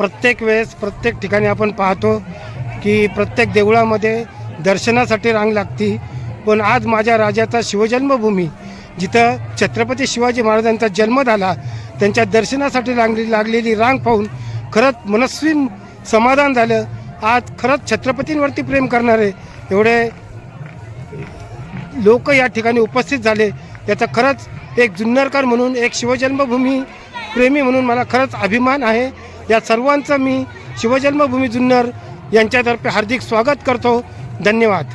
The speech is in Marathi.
प्रत्येक वेळेस प्रत्येक ठिकाणी आपण पाहतो की प्रत्येक देवळामध्ये दर्शनासाठी रांग लागती. पण आज माझ्या राजाचा शिवजन्मभूमी जिथं छत्रपती शिवाजी महाराजांचा जन्म झाला त्यांच्या दर्शनासाठी लागली लागलेली रांग पाहून खरंच मनस्वी समाधान झालं. आज खरंच छत्रपतींवरती प्रेम करणारे एवढे लोक या ठिकाणी उपस्थित झाले. याचा खरंच एक जुन्नरकर म्हणून एक शिवजन्मभूमी प्रेमी म्हणून मला खरंच अभिमान आहे. या सर्वांचं मी शिवजन्मभूमी जुन्नर यांच्यातर्फे हार्दिक स्वागत करतो. धन्यवाद.